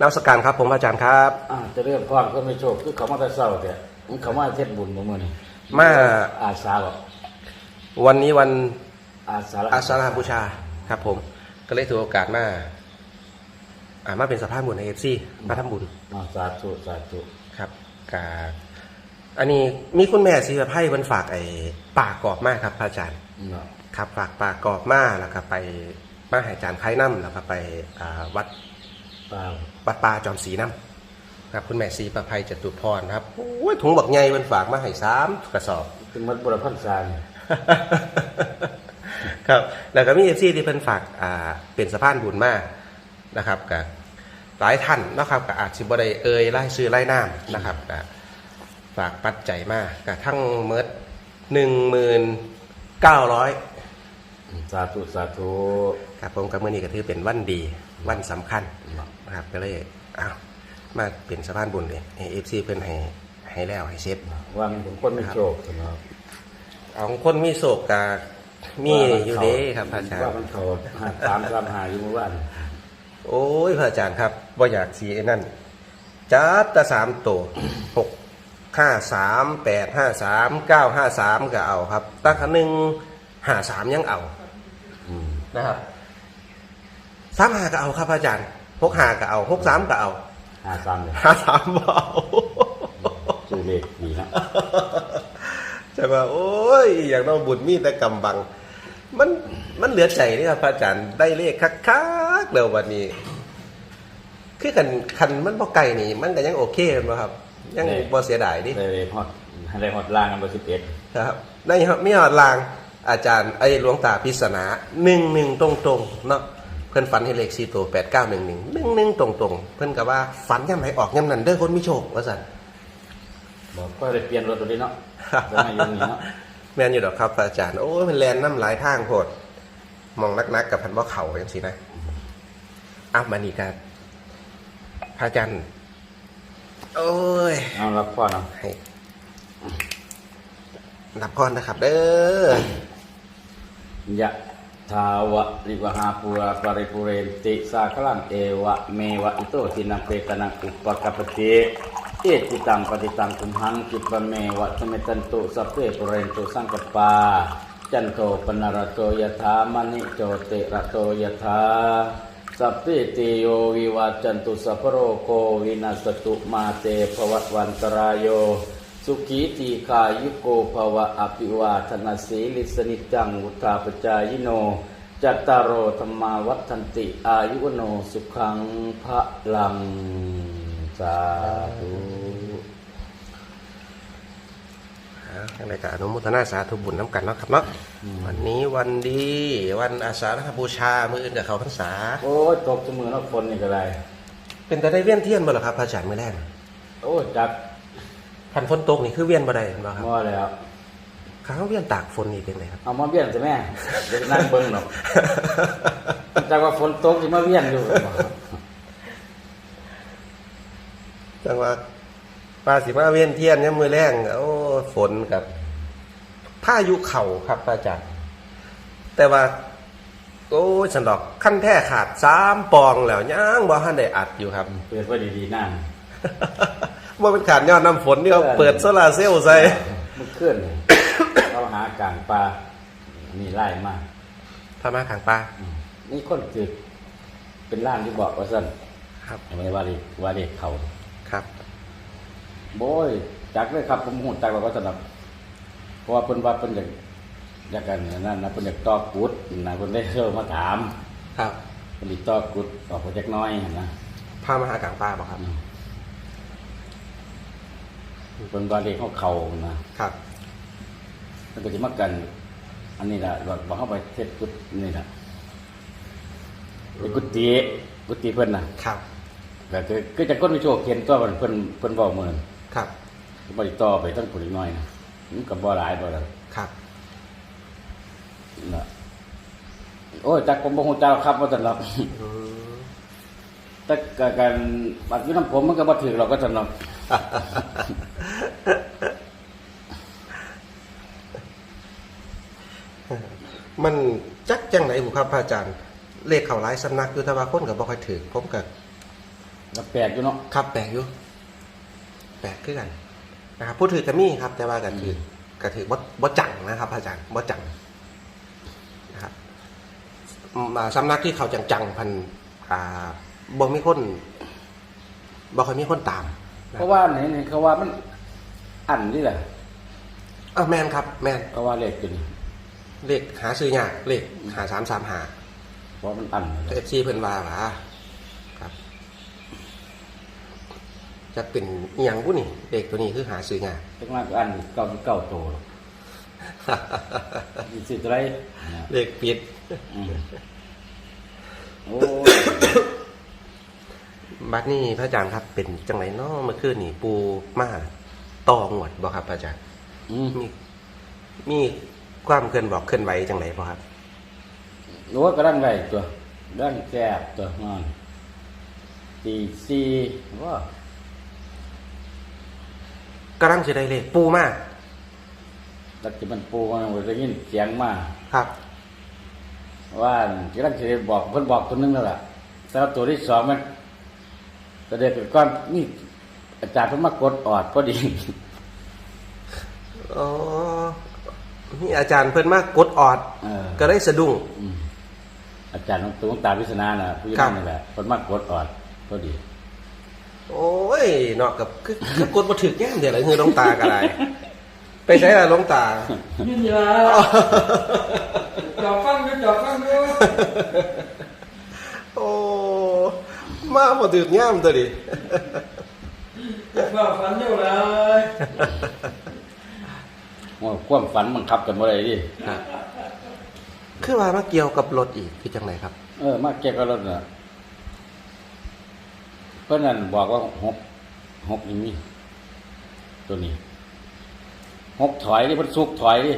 นักสการครับผมอาจารย์ครับ อ่าจะเริ่มพรก็ไม่โชคคือเขามาแต่เศร้าแต่มันเขามาเทศบุญบ่มื้อนี้มาอาสาบ่วันนี้วันอาสาอาสาฬหบูชาครับ ผม ก็เลยถือโอกาสมาอ่ามาเป็นสภาพบุญในเอฟซีมาทำบุญอ่าสาธุสาธุครับกาอันนี้มีคุณแม่สีแบบให้มันฝากไอ้ป่ากรอบมากครับพระอาจารย์เนาะครับฝากป่ากรอบมากแล้วก็ไปมาใหายจานไข่น้ำแล้วก็ไปอ่าวัดเปล่าวัดป่าจอมศรีน้ำครับคุณแม่ศรีประภัยจตุพรครับโอ้ยถุงบักใหญ่มันฝากมาให้สามกระสอบ ถึงมัดบุรพันษานี่ครับแล้วก็มีเอฟซีที่เพิ่นฝากอ่าเป็นสะพานบุญมากนะครับกับหลายท่านนะครับกับอาจสิบ่ได้เอ่ยไล่ซื้อไล่น้ำนะครับกับฝากปัจจัยมากกับทั้งเมิดหนึ่งหมื่นเก้าร้อย สาธุสาธุครับผมกับมื่อนี้ก็ถือเป็นวันดีวันสำคัญเนาะนะครับก็เลยอ้าวมาเป็นสะพานบุญเลยเอฟซีเพิ่นให้ให้แล้วให้เซฟว่ามันเป็นคนไม่โชคเนาะเอาคนมีโศกกามีอยู่เด้ครับพระอาจารว่าย์มันเขาหาตามตามหาอยู่เมื่อวานโอ้ยพระอาจารย์ครับว่าอยากสีไอ้นั่นจัดแตะสามตัวหกห้าสามแปดห้าสามเก้าห้าสามก็เอาครับตั้งคันหนึ่งห้าสามยังเอาอืม นะครับสามห้าก็เอาครับพระอาจารย์หกห้าก็เอาหกสามก็เอาหาตามเลยห้าสามบ่เอาชื่อเลขดีนะจะว่าโอ้ยอยากต้องบุญมีแต่กำบัง มันมันเหลือใจนี่ครับพระอาจารย์ได้เลขคักๆเร็ววันนี้ คือคันคันมันบ่ไกลนี่ มันก็ยังโอเคแมั้ครับ ยังบ่เสียดายดิได้เลยฮอดให้ได้ฮอดล่างกันบ่11ครับ ได้ครับมีหอดลาง อาจารย์ไอ้หลวงตาพิศนาหนึ่งหนึ่งตรงตรงๆเนาะเพิ่นฝันให้เลขสี่ตัวแปดเก้าหนึ่งหนึ่งหนึ่งหนึ่งตรงตรงๆเพิ่นก็ว่าฝันย่ำไหนออกย่ำนั้นเด้อคนมีโชคว่าสันบอกก็ได้เปลี่ยนรถตัวนี้เนาะจะมาอยู่นี่เนาะแม่นอยู่ดอกครับพระอาจารย์โอ้ยมันแลนน้ำหลายทางโพดมองนักๆกับพันว่าเข่าอย่างสินะอ้าวมานี่กันพระอาจารย์โอ้ยเอารับพ่อเนาะให้นับก่อนนะครับ เด้อ ยะทาวะริวหาปุราปริปุเรนติสาคลังเอวะเมวะอิโตทินังเปตนังอุปกปปติเอติตังปฏิตังคุมหังกิปะเมวะสเมตันตุสัพเพปุเรนตุสังกปปาจันโทปนารโตยถามณิโจเตระโตยถาสัพพิติโยวิวัจันตุสัพพโรโควินาสตุมาเตภวัตวันตรายโย สุขีตีคายุโกภวะอภิวาทนาสีลิสนิจังวุธาปจายโน จัตตารโอธรรมาวัฒนติ อายุวโนสุขังพระลังสาธุทางรายการอนุโมทนาสาธุบุญน้ำกันเนาะครับเนาะวันนี้วันดีวันอาสาฬหบูชามืออื่นกับเขาพรรษา โอ้ยตกเสมอแล้วฝนนี่ก็ได้เป็นแต่ได้เวียนเทียนบ่หรอครับพระอาจารย์เมื่อแรกโอ้ยจัก พันฝนตกนี่คือเวียนบ่ได้บ่ครับมอแล้วข้างเวียนตากฝนนี่เป็นไงครับเอามาเบี้ยนใช่ไหมเดี๋ยวไปนั่งเบิ้งหรอกจากว่าฝนตกที่มาเบี้ยนอยู่จังว่าปลาสิมาเวียนเทียนเนี่ยมือแรงโอ้ฝนกับพายุเข่าครับพระอาจารย์แต่ว่าโอ้ยฉันดอกขั้นแท้ขาดสามปองแล้วยังบ่ทันได้อัดอยู่ครับ เปิดไว้ดีๆนั่ง ว่าเป็นขาดยอดน้ำฝนที่เขาเปิดโซลาร์เซลล์ใส่มันเคลื่อนเราหากลางปลานี่ไล่มากพามาขางปลานี่คนคือเป็นร่างที่บอกว่าสั่นครับไม่ว่าเด็กว่าเด็กเขาครับโบยจักเลยครับผมหูจักว่าก็สนับเพราะว่าเพิ่นว่าเพิ่นอยากอยากกันนั่นนะเพิ่นอยากตอกกุดนะเพิ่นได้เชิญมาถาม ครับเพิ่นสิตอกกุดออกมาจากหน้อยนะพามาหากลางปลาบอกครับ เพิ่นว่าเด็กเขาเขานะครับเพิ่นก็สิมากัน อันนี้ล่ะว่าบ่เข้าไปเทศกุดนี่ล่ะเป็นกุฏิกุฏิเพิ่นน่ะครับก็คือคือจะก้นไปโชว์เขียนตัวเพิ่นเพิ่นเพิ่นเว้ามื้อนั้นครับบ่ได้ต่อไปตั้งผู้น้อยนะมันก็บ่หลายบ่ล่ะครับน่ะโอ้ยจักผมบ่ฮู้จักหรอกครับว่าซั่นหรอกอืมแต่ก็การบัดอยู่นำผมมันก็บ่ถูกหรอกก็ซั่นหรอก มันจักจังไหนบุครับพระอาจารย์ เลขเขาหลายสำนักอยู่แต่ว่าคนกับบ่ค่อยถือผมกับก็แปลกอยู่เนาะครับแปลกอยู่แปลกขึ้นกันนะครับพูดถือกระมี่ครับ แต่ว่ากระถือกระถือบ่บ่จังนะครับอาจารย์บ่จังนะครับอืมอ่าสำนักที่เขาจังๆพันอ่าบ่มีคนบ่ค่อยมีคนตาม เพราะว่าไหนไหนเขาว่ามันอันนี่แหละอะแมนครับ แมนเขาว่าเลขตัวนี้ เลขหาซื้อยากเลขหาสามสามหาเพราะมันอันเอฟซีเพิ่นว่าหว่าครับ จะเป็นเอียงผู้นี่เลขตัวนี้คือหาซื้อยากจังหวะก็อันเก้าเก้าโตหรอกมีสิตัวไรนะเลขปิดอืมโอ้บัดนี้พระอาจารย์ครับเป็นจังไรเนาะเมื่อคืนนี่ปูมาตองหวดบ่ครับพระอาจารย์ อืม มีมี ความเคลื่อนบอกเคลื่อนไหวจังไรบ่ครับรู้ว่าก็ร่างไรตัวร่างแสบตัวนอนตีซีว่ากำลังจะได้เลขปูมาตักจิมันปูมันได้ยินเสียงมาครับ ว่าที่ร่างจะบอกเพิ่นบอกตัวหนึงแล้วล่ะแต่ว่าตัวที่สองมันแต่เด็กก้อนนี่อาจารย์เพิ่นมากดออดพอดีอ๋อ นี่อาจารย์เพิ่นมากดออด เออก็ได้สะดุ้ง อืมอาจารย์น้องตัวตาพิศนาน่ะผู้ยิ่ครับงนี่แหละเพิ่นมากดออดพอดี โอ้ยเนาะกับคือคือกดบ่ถึกแย่งเดี๋ยวไรเงือลงตาก็ได้ไปใช้ละลงตายืนยาวจอบฟังด้วยจอบฟังด้วยโอ้มาพอถึกย่ามตัวดิว่าฝันเดียวเลย ว่าความฝันบังคับกันบ่ได้ดิคือว่ามาเกี่ยวกับรถอีกคือจังไหนครับ เออ มาเก็บกับรถน่ะเพิ่นนั่นบอกว่าหกหกอย่างนี้ตัวนี้หกถอยดิเพิ่นสุกถอยดิ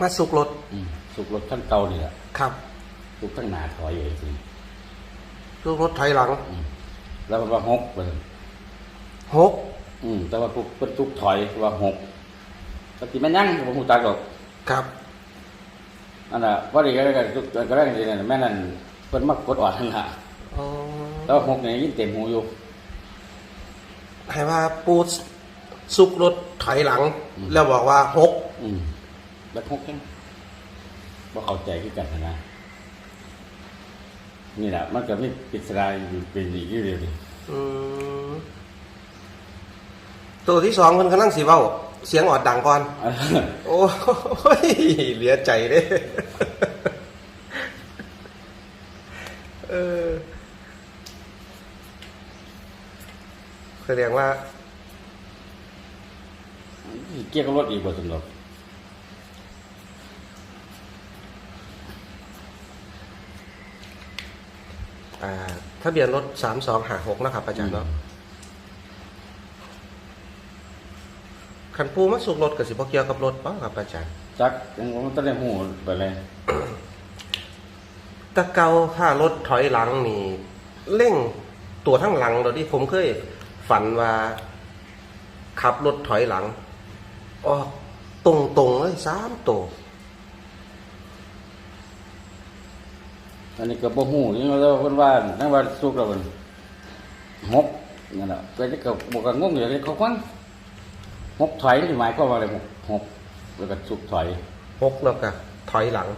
มาสุกรถอืมสุกรถขั้นเก่านี่แหละครับสุกข้างหน้าถอยอยู่สิสุกรถถอยหลังอืมแล้วมันว่าหกเพิ่นหก อืม แต่ว่าพวกเพิ่นสุกถอยว่าหกปกติมันยังบ่ฮู้จักหรอกครับอันน่ะพอดีก็ได้สุกก็ได้นี่น่ะแม่นั่นเพิ่นมากดออดนั่นล่ะอ๋อแล้วหกนี่ยินเต็มหูอยู่ให้ว่าปูสุกรถถอยหลังอืมแล้วบอกว่าหกอืมแล้วหกยังบ่เข้าใจคือกันนะนี่แหละมันก็มีปริศนาอยู่เป็นอีกอยู่เดียวดิอืม ตัวที่สองคนกำลังสีเว้า เสียงออดดังก่อนเออโอ้ยเหลือใจเด้เออแสดงว่า เกี่ยวกับรถอีกบ่สนุกอ่าทะเบียนรถสามสองหาหกนะครับอาจารย์เนาะ คันปูมาสุกรถกับสิบเกี่ยวกับรถป่ะครับอาจารย์จักยังบ่ทันได้ฮู้ไปเลยตะเกาถ้ารถถอยหลังนี่เร่งตัวทั้งหลังโดยที่ผมเคยฝันว่า ขับรถถอยหลังออกตรงตรงๆเลยสามตัวอันนี้ก็บ่ฮู้ยังว่าเพิ่นว่านั่นว่าสุกแล้วเพิ่นหกนั่นน่ะแต่ก็บ่ก็งงอยู่เลยเขาฟัง หกถอยนี่หมายความว่าอะไรหกหกแล้วก็สุกถอยหกแล้วก็ถอยหลัง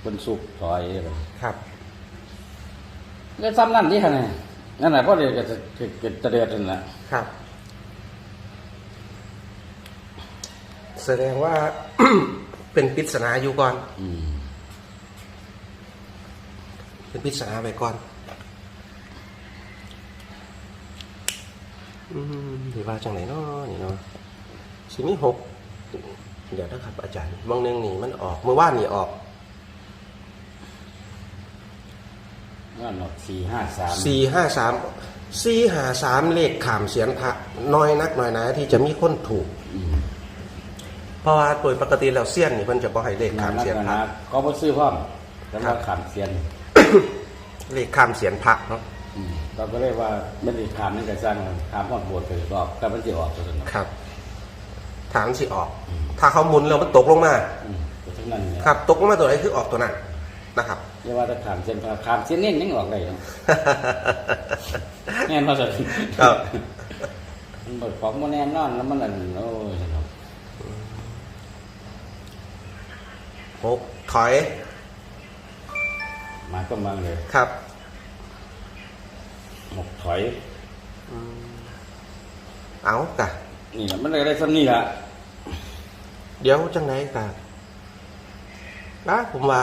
เพิ่นสุกถอยไปครับก็ซ้ำนั่นที่หั่นน่ะนั่นน่ะพอดีก็จะจะจะเดือดนั่นน่ะครับ แสดงว่า เป็นปริศนาอยู่ก่อน อืม เป็นปริศนาไปก่อน อืมหรือว่าจังไหนเนาะนี่เนาะสิมีหกเดี๋ยวนะครับ อาจารย์มองหนึงนี่มันออกเมื่อวานนี่ออกนั่นเนาะสี่ห้าสามสี่ห้าสามสี่หาสามเลขขามเสียนพระน้อยนักน้อยหนาที่จะมีคนถูกอืมเพราะว่าโดยปกติแล้วเสี้ยนนี่เพิ่นจะบ่ให้เลขงาขานมนักเสียนพระนะเขาบ่ซื้อพร้อมแต่ครัว่าบขามเซียนเลขขามเสียนพระเนาะอืม เราก็เลยว่าไม่ได้ขามนี่ก็สร้างขามฮอดโบสถ์ไปรอบแต่มันสิออกตัวนั้นครับ ถามสิออก ถ้าเขาหมุนแล้วมันตกลงมาอืมก็ทั้งนั้นเนี่ยครับ ตกลงมาตัวไหนคือออกตัวนั้นนะครับมอย่าว่าแต่ขามเส้นพาขามเส้นเน้นยังออกได้เนาะแน่นพอสุดครับมันเบิดของมันแน่นอนแล้วมันอันโอ้ยเนาะหกถอย มาก็มาเลยครับ หกถอย เอากะนี่แหละมันเลยได้ซ้ำนี่ละเดี๋ยวจังไหนกะนะผมว่า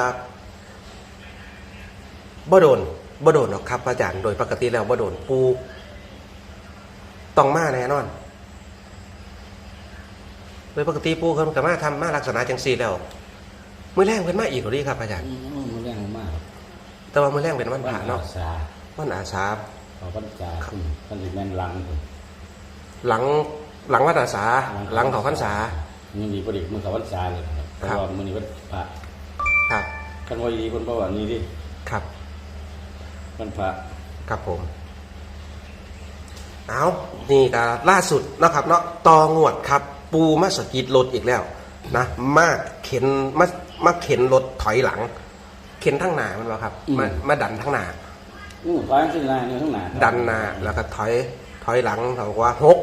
บ่โดนบ่โดนหรอกครับ อาจารย์โดยปกติแล้วบ่โดนปูต้องมาแน่นอนโดยปกติปูเพิ่นก็มาทำมาลักษณะจังซี่แล้วมื้อแรงเพิ่นมาอีกหรือครับอาจารย์อืมมันแรงมากแต่ว่ามื้อแรงเป็นวันพระเนาะสาวันอาสา พอวันจาขึ้นมันสิแม่นหลังขึ้นหลังหลังวันอาสาหลังเขาพรรษามันดีพอดีมันเขาพรรษาเลยครับเพครัราะบว่ามันนี่วันพระครับกันว่าดีคนเพราะว่านี่ดิครับวันพระครับผม เอานี่ก็ล่าสุดนะครับเนาะตองวดครับ ปูมาสกิดรถอีกแล้ว นะมาเข็นมามาเข็นรถถอยหลัง เข็นทั้งหน้ามันวะครับมามาดันทั้งหน้า อู้ฟ้าขึ้นลายนี่ข้างหน้าดันหน้าแล้วก็ถอยถอยหลังเขาบอกว่าหก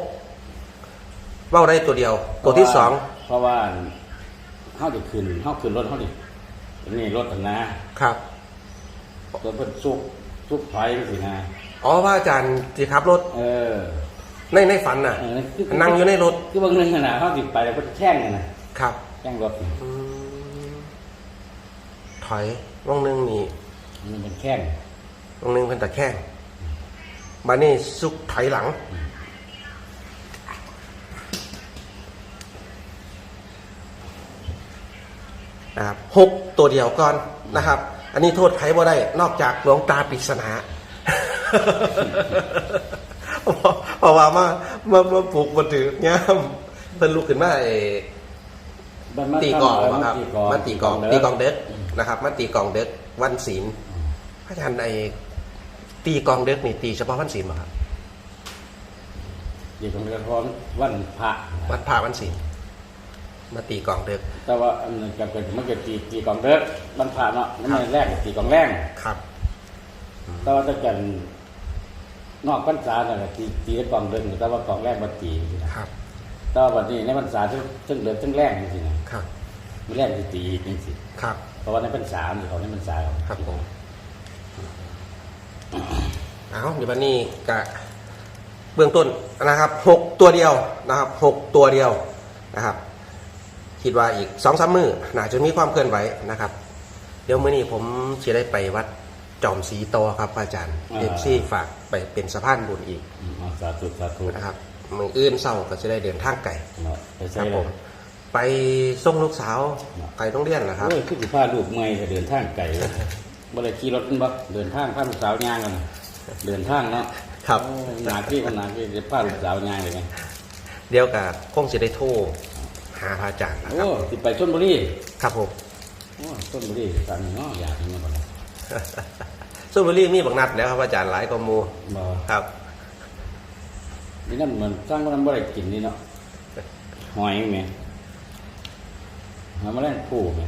เว้าได้ตัวเดียว ตัวที่สองเพราะว่าเข้าดิขึ้นเข้าขึ้นรถเข้าดินี่รถทางหน้าครับตัวเป็นซุกซุกไฟสินะอ๋อว่าอาจารย์ที่ขับรถ เออ ในในฝันน่ะเออคือนั่งอยู่ในรถ คือบางเรื่องขนาดเข้าดิไปแล้วก็แช่งกันนะครับแช่งรถอืมถอยว่องหนึงนี่มันเป็นแช่ง ตรงนึงเป็นตะแคงมานี่ซุกถอยหลัง นะครับหกตัวเดียวก่อนนะครับ อันนี้โทษใครบ่ได้ นอกจากหลวงตาปริศนาเพราะว่ามามามาปลุกมาถือย่ามเพิ่นลุกขึ้นมาเออมันมาตีกลองมาครับมัมันนตีตีกกลลอองงเด้ตีกลองเด็กนะครับมันตีกลองเด็กวันศีลพระอาจารย์ไอ ตีกลองเด็กนี่ตีเฉพาะวันศีลป่ะครับตีกลองเดือนพร้อมวันพระวันพระวันศีลมาตีกลองเด็กแต่ว่าอันนั้นกับเป็นมันเกิดตีตีกลองเด้อวันพระเนาะมันไม่แรกตีกลองแรงครับแต่ว่าถ้าเกิดนอกพรรษาน่ะตีตีได้กลองเดินแต่ว่ากลองแรกมันตีนะครับแต่ว่าวันนี้ในพรรษาซึ่งซึ่งเดินซึ่งแรกจริงๆนะครับไม่แรกตีตีจริงครับๆเพราะว่าในพรรษามันเขาในพรรษาเขาครับผม เอาเดี๋ยววันนี้กะเบื้องต้นนะครับหกตัวเดียวนะครับหกตัวเดียวนะครับ คิดว่าอีกสองสามมือน่าจะมีความเคลื่อนไหวนะครับ เดี๋ยวมื้อนี้ผมจะได้ไปวัดจอมสีโตอครับอาจารย์เอฟซีฝากไปเป็นสะพานบุญอีกอืมเอาสาธุสาธุนะครับมืออื่นเศร้าก็จะได้เดินทางไกลเนาะไปคใช้รับเลผยมไปส่งลูกสาวไปต้องเรียนนะครับโอ้ยคือสิพาลูกเมื่อยก็เดินทางไกลเลย บ่ได้ขี่รถกันบ่เดินทางพาลูกสาวย่างกันน่ะเดินทางเนาะครับโอ้ยหนาที่หนาที่จะพาลูกสาวย่างเลยไงเดี๋ยวกับคงจะได้โทรหาพระอาจารย์นะคโอ้รับสิไปชลบุรีครับผมโอ้ชลบุรีสั่งเนาะอยากกินมาบ่ล่ะสุบุรีมีบักนัดแล้วครับอาจารย์หลายกว่าหมูบ่ครับ นี่นั่นเหมือนสร้างบ่นั้นบ่ได้กินนี่เนาะหอยแม่หอยแมลงภู่แม่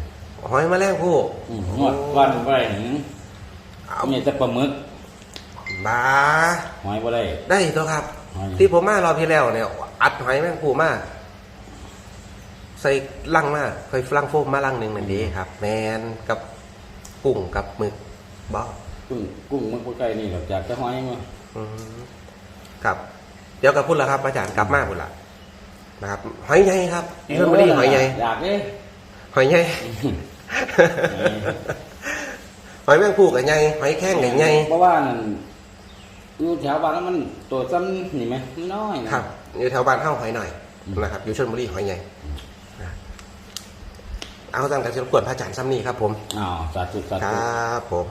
หอยแมลงผู้อืมหอดวันได้หึเอามีแต่ปลาหมึกบาหอยบ่ได้ ได้ตัวครับ หอย ที่ผมมารอบที่แล้วเนี่ย อัดหอยแมลงผู้มาใส่ลังมาเคยฟลังโฟมมาลังหนึ่งนั่นดีครับ แมนกับกุ้งกับหมึกบอกุ้งกุ้งมันบ่ไกลนี่หรอกจากจะหอยมามครับ เดี๋ยวกับพุ่นละครับ อาจารย์กลับมาพุ่นละนะครับ หอยใหญ่ครับชลบุรีหอยใหญ่อยากเด้หอยใหญ่ หอยแมงผู้กับใหญ่หอยแข้งกับใหญ่เพราะว่านั่นอยู่แถวบ้านนั้นมันตัวซ้ำนี่ไหมน้อยนะครับอยู่แถวบ้านเฮ้าหอยหน่อยนะครับ อยู่ชลบุรีหอยใหญ่นะเอาตั้งแต่จะรบกวนพระอาจารย์ซ้ำนี่ครับผมอ้าวสาธุสาคธุรับผม